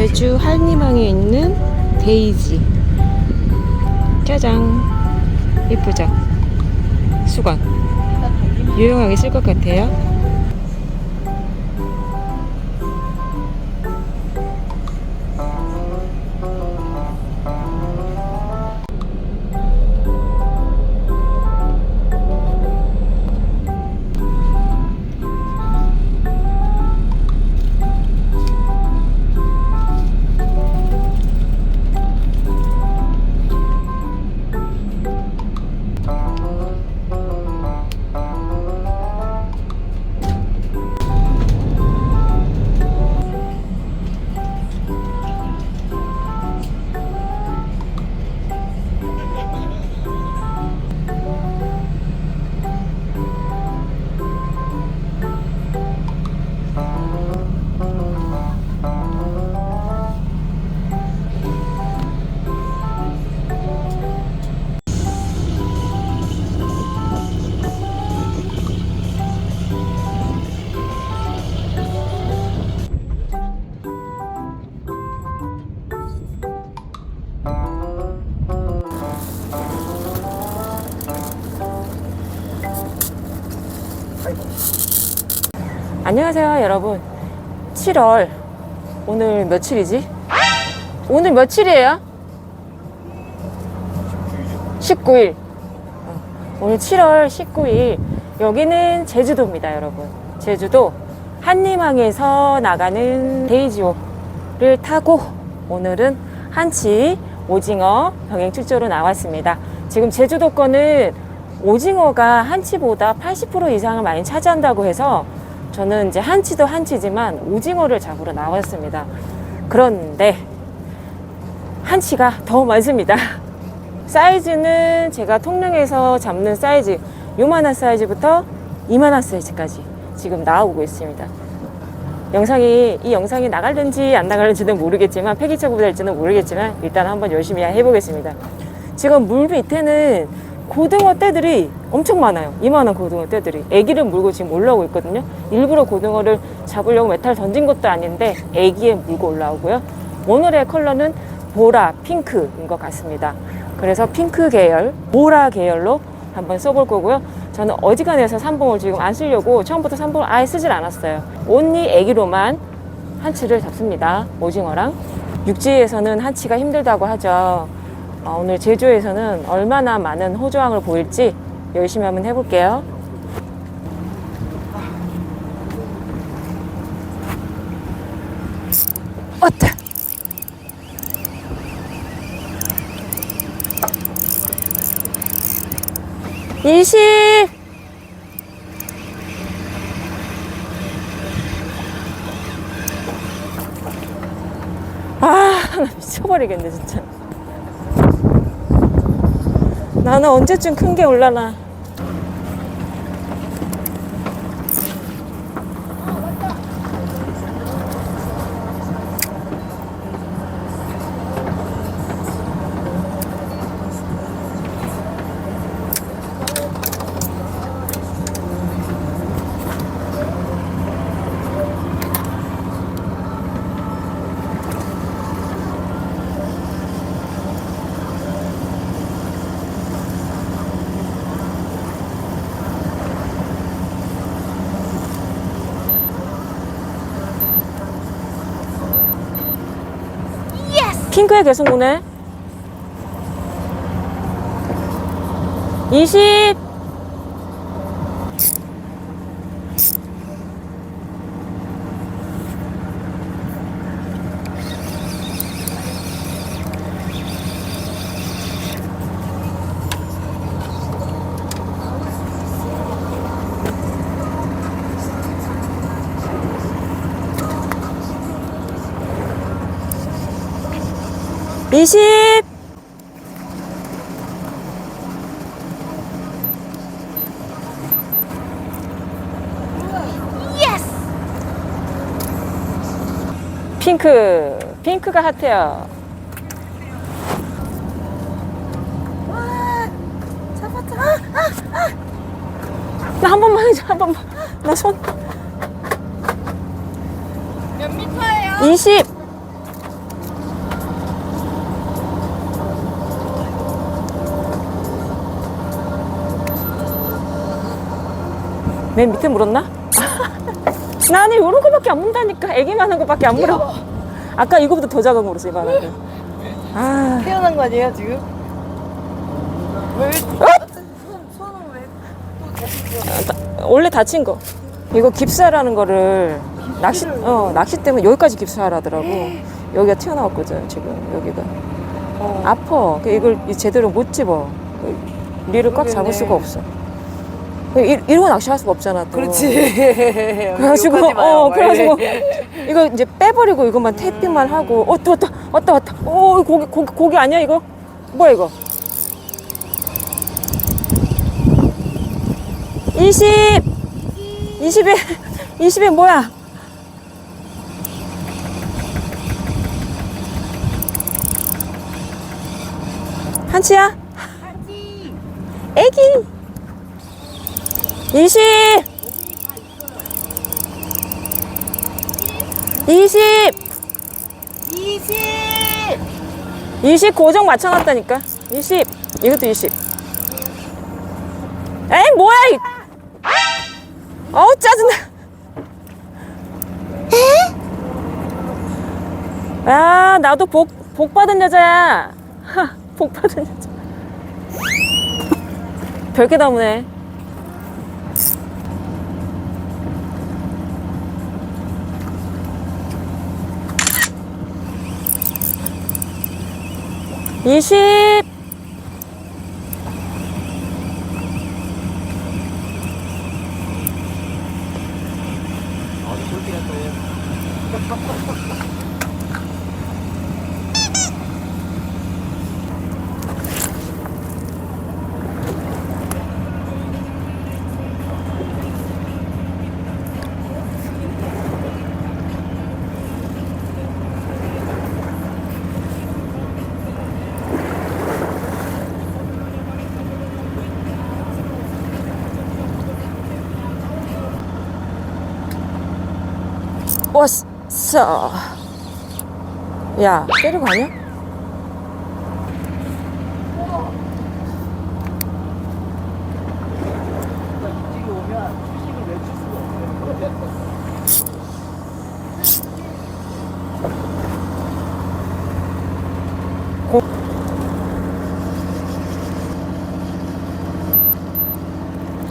제주 한림항에 있는 데이지. 짜잔. 예쁘죠? 수건. 유용하게 쓸 것 같아요. 안녕하세요, 여러분. 7월. 오늘 며칠이지? 오늘 며칠이에요? 19일. 어, 오늘 7월 19일. 여기는 제주도입니다, 여러분. 제주도 한림항에서 나가는 데이지호를 타고 오늘은 한치 오징어 병행 출조로 나왔습니다. 지금 제주도 거는 오징어가 한치보다 80% 이상을 많이 차지한다고 해서 저는 이제 한치도 한치지만 오징어를 잡으러 나왔습니다. 그런데 한치가 더 많습니다. 사이즈는 제가 통영에서 잡는 사이즈, 요만한 사이즈부터 이만한 사이즈까지 지금 나오고 있습니다. 영상이, 이 영상이 나갈는지 안 나갈는지는 모르겠지만, 폐기처구 될지는 모르겠지만, 일단 한번 열심히 해보겠습니다. 지금 물 밑에는 고등어 떼들이 엄청 많아요. 이만한 고등어 떼들이. 애기를 물고 지금 올라오고 있거든요. 일부러 고등어를 잡으려고 메탈 던진 것도 아닌데 애기에 물고 올라오고요. 오늘의 컬러는 보라 핑크인 것 같습니다. 그래서 핑크 계열, 보라 계열로 한번 써볼 거고요. 저는 어지간해서 삼봉을 지금 안 쓰려고 처음부터 삼봉을 아예 쓰질 않았어요. 온리 애기로만 한치를 잡습니다. 오징어랑. 육지에서는 한치가 힘들다고 하죠. 어, 오늘 제주에서는 얼마나 많은 호주항을 보일지 열심히 한번 해볼게요. 어따! 이십! 아, 나 미쳐버리겠네, 진짜. 나는 언제쯤 큰 게 올라나. 핑크에 계속 오네. 20. 이십. 핑크, 핑크가 핫해요. 나한 번만 해줘, 한 번만. 나 손. 몇 미터예요? 20. 맨 밑에 물었나? 나는 요런 거밖에 안 문다니까. 애기만 한 거밖에 안 물어. 아까 이거보다 더 작은 거 물었어, 이만한 거. 아, 태어난 거 아니에요 지금? 왜? 어? 손, 손은 왜또 다시 들어? 원래 다친 거. 이거 깁스하라는 거를 낚시, 어, 낚시 때문에 여기까지 깁스하라더라고. 여기가 튀어나왔거든, 지금, 여기가. 어. 아파. 그 이걸 이- 제대로 못 집어. 리를 꽉 잡을 모르겠네. 수가 없어. 이, 이러고 낚시할 수가 없잖아, 또. 그렇지. 그래가지고, 욕하지 마요, 어, 막 그래가지고. 이거 이제 빼버리고 이것만 테이핑만 하고, 어, 또 왔다, 왔다, 왔다. 어, 고기, 고기, 고기 아니야, 이거? 뭐야, 이거? 20! 20에, 20에 뭐야? 한치야? 한치. 애기. 20. 20. 20. 20 고정 맞춰놨다니까. 20. 이것도 20. 에이, 뭐야, 이. 어우, 짜증나. 에? 야, 나도 복, 복 받은 여자야. 하, 복 받은 여자. 별게 다 오네. 20 예뻤어. 야, 때리고 가냐?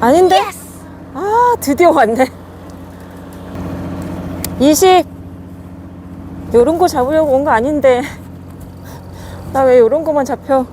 아닌데? 아, 드디어 왔네. 20. 요런 거 잡으려고 온 거 아닌데. 나 왜 요런 거만 잡혀?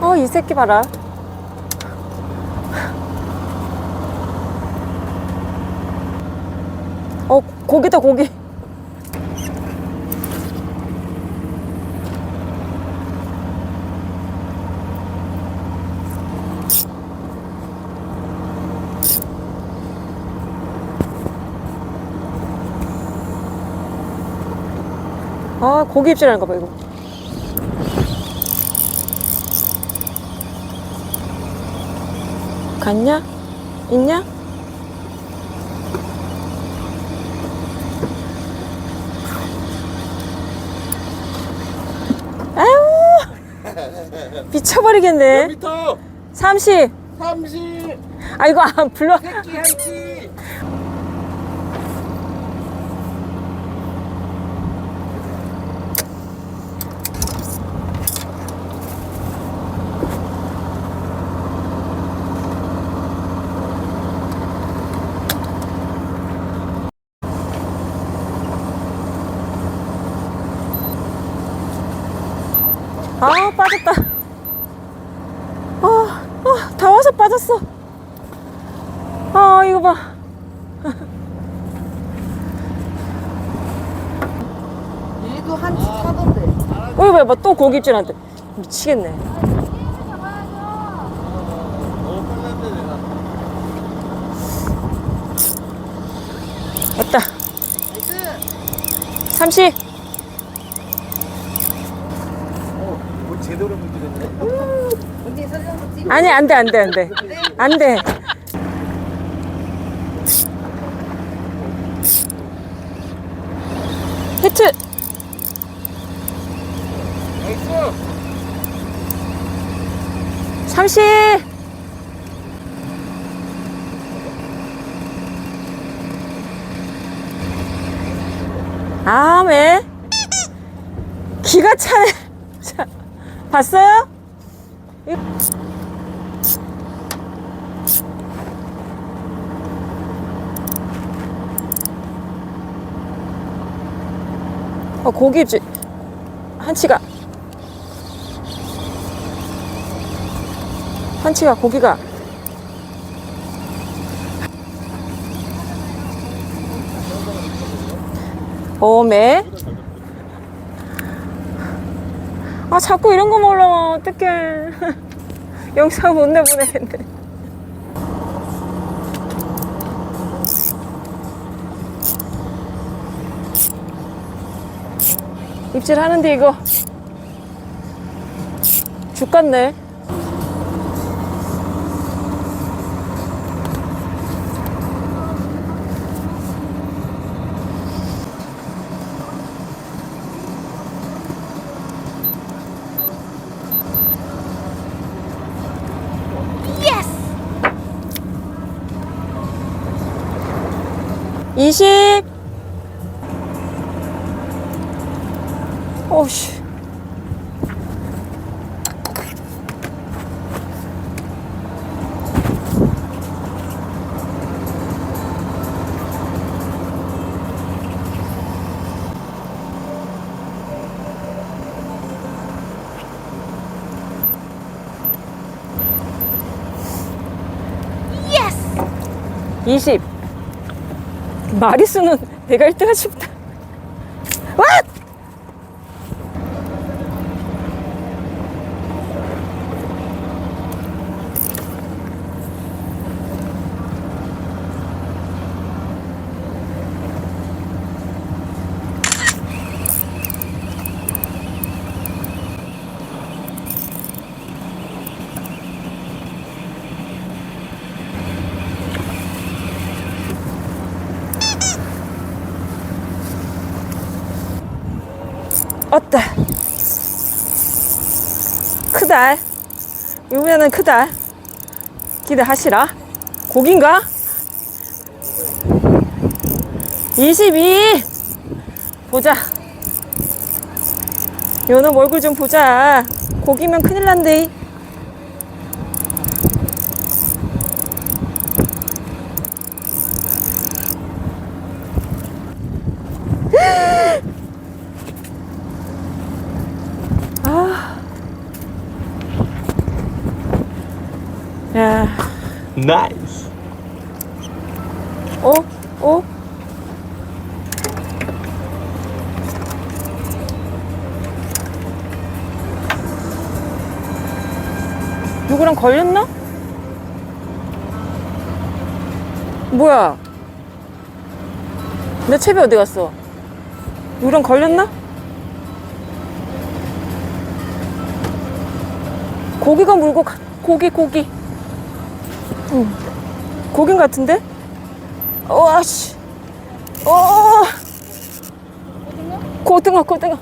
어, 이 새끼 봐라. 어, 고기다, 고기. 아, 고기 입질하는 거 봐, 이거. 갔냐? 있냐? 아유 미쳐버리겠네. 미터? 30 30 아 이거 안 불러. 새끼 한치 아 빠졌다. 아, 아 다와서 빠졌어. 아 이거 봐. 일도 한치 타던데. 어이 봐봐. 또 고깃줄한테 미치겠네. 왔다. 30 제대로 찍어. 아니, 안 돼, 안 돼, 안 돼. 안 돼. 히트! 나이스. 삼시! 아, 왜? 기가 차네. 자, 봤어요? 이- 어, 고기지. 한치가. 한치가 고기가. 오메. 아, 자꾸 이런 거만 올라와. 어떡해. 영상 못 내보내겠네. 입질 하는데 이거 죽겠네. 20. 마리수는 내가 1등 하고 싶다. 어따. 크다. 이번에는 크다. 기대하시라. 고긴가? 22! 보자. 요놈 얼굴 좀 보자. 고기면 큰일 난대. 나이스. 어? 어? 누구랑 걸렸나? 뭐야? 내 채비 어디 갔어? 누구랑 걸렸나? 고기가 물고 가, 고기 고기 응. 고긴 같은데? 와, 씨. 어. 고등어, 고등어.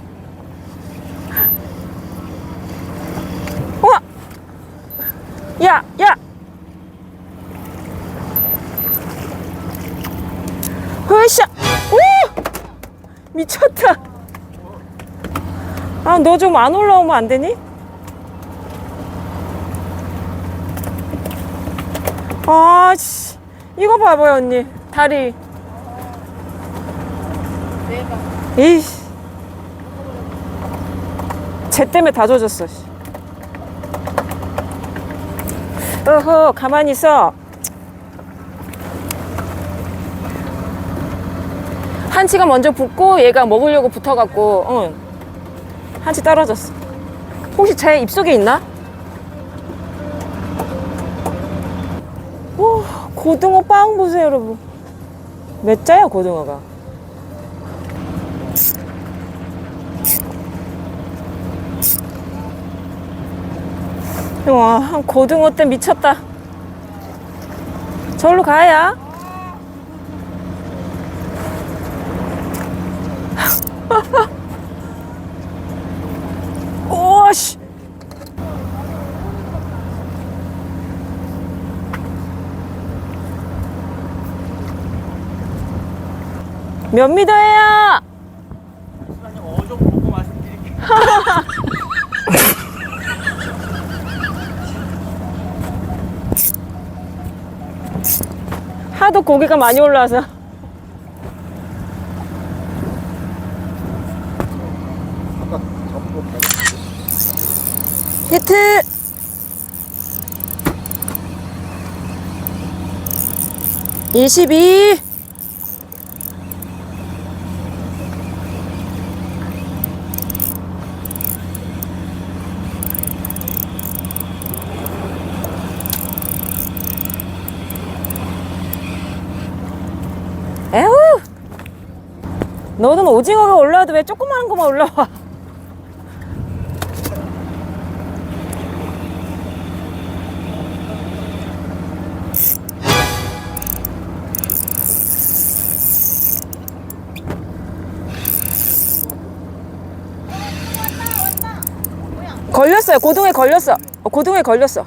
와! 야, 야! 으쌰! 오! 미쳤다. 아, 너 좀 안 올라오면 안 되니? 아씨 이거 봐봐요 언니 다리 에이 쟤 때문에 다 젖었어 씨. 어허 가만히 있어 한치가 먼저 붙고 얘가 먹으려고 붙어갖고 응. 한치 떨어졌어 혹시 제 입속에 있나? 고등어 빵 보세요, 여러분. 몇 자야, 고등어가? 와, 한 고등어 때 미쳤다. 절로 가야. 오씨. 몇 미터예요? 어좀 보고 말씀드릴게요. 하도 고기가 많이 올라와서. 히트! 이십이. 에휴! 너는 오징어가 올라와도 왜 조그마한 것만 올라와? 걸렸어요. 고등에 걸렸어. 어, 고등에 걸렸어.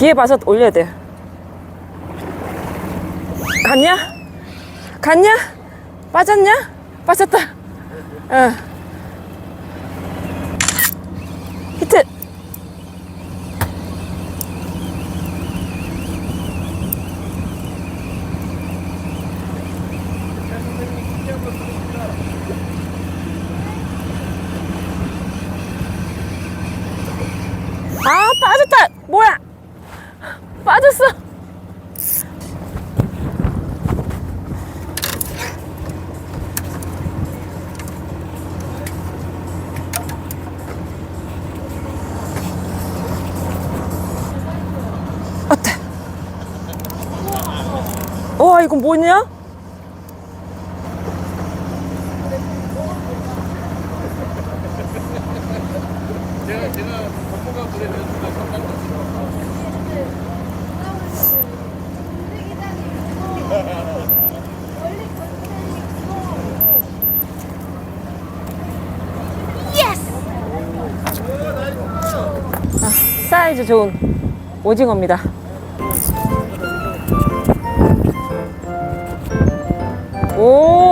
기회 봐서 올려야 돼. 갔냐? 갔냐? 빠졌냐? 빠졌다. 어. 히트. 아 빠졌다. 뭐야? 빠졌어. 어때? 와 이거 뭐냐? 제가 제가 덮어가 그랬는데 잠깐 사이즈 좋은 오징어입니다. 오